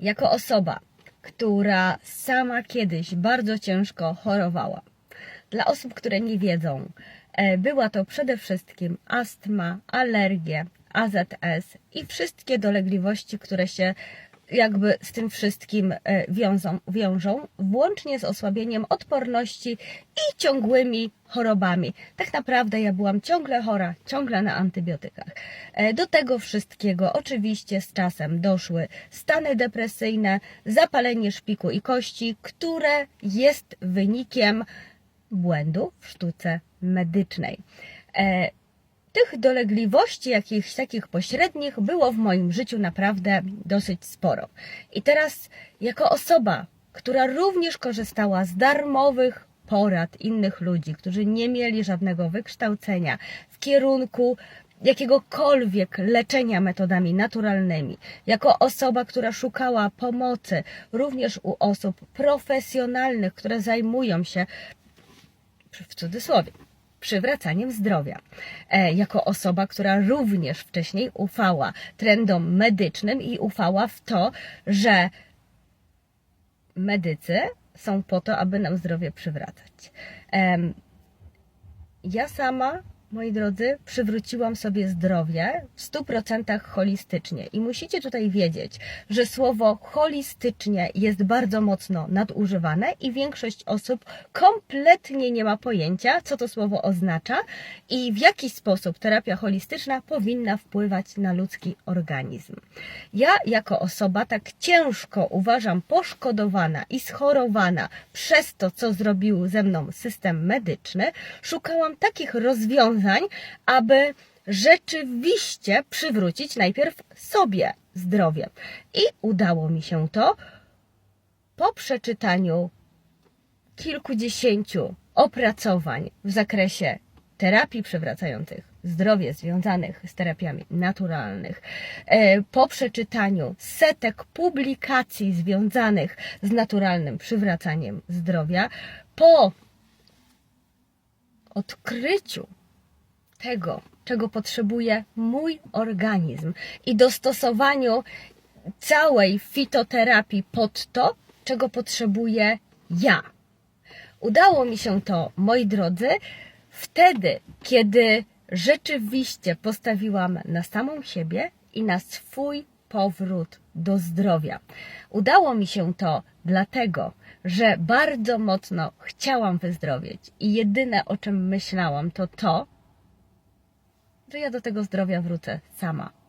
jako osoba, która sama kiedyś bardzo ciężko chorowała, dla osób, które nie wiedzą, e, była to przede wszystkim astma, alergie, AZS i wszystkie dolegliwości, które się jakby z tym wszystkim e, wiążą, wiążą, włącznie z osłabieniem odporności i ciągłymi chorobami. Tak naprawdę ja byłam ciągle chora, ciągle na antybiotykach. E, Do tego wszystkiego oczywiście z czasem doszły stany depresyjne, zapalenie szpiku i kości, które jest wynikiem błędu w sztuce medycznej. Tych dolegliwości, jakichś takich pośrednich, było w moim życiu naprawdę dosyć sporo. I teraz, jako osoba, która również korzystała z darmowych porad innych ludzi, którzy nie mieli żadnego wykształcenia w kierunku jakiegokolwiek leczenia metodami naturalnymi, jako osoba, która szukała pomocy również u osób profesjonalnych, które zajmują się w cudzysłowie, przywracaniem zdrowia. E, jako osoba, która również wcześniej ufała trendom medycznym i ufała w to, że medycy są po to, aby nam zdrowie przywracać. Ja sama, moi drodzy, przywróciłam sobie zdrowie w 100% holistycznie. I musicie tutaj wiedzieć, że słowo holistycznie jest bardzo mocno nadużywane i większość osób kompletnie nie ma pojęcia, co to słowo oznacza i w jaki sposób terapia holistyczna powinna wpływać na ludzki organizm. Ja, jako osoba tak ciężko uważam poszkodowana i schorowana przez to, co zrobił ze mną system medyczny, szukałam takich rozwiązań, aby rzeczywiście przywrócić najpierw sobie zdrowie. I udało mi się to po przeczytaniu kilkudziesięciu opracowań w zakresie terapii przywracających zdrowie związanych z terapiami naturalnych, e, po przeczytaniu setek publikacji związanych z naturalnym przywracaniem zdrowia, po odkryciu tego, czego potrzebuje mój organizm i dostosowaniu całej fitoterapii pod to, czego potrzebuję ja. Udało mi się to, moi drodzy, wtedy, kiedy rzeczywiście postawiłam na samą siebie i na swój powrót do zdrowia. Udało mi się to dlatego, że bardzo mocno chciałam wyzdrowieć i jedyne o czym myślałam to to, że ja do tego zdrowia wrócę sama.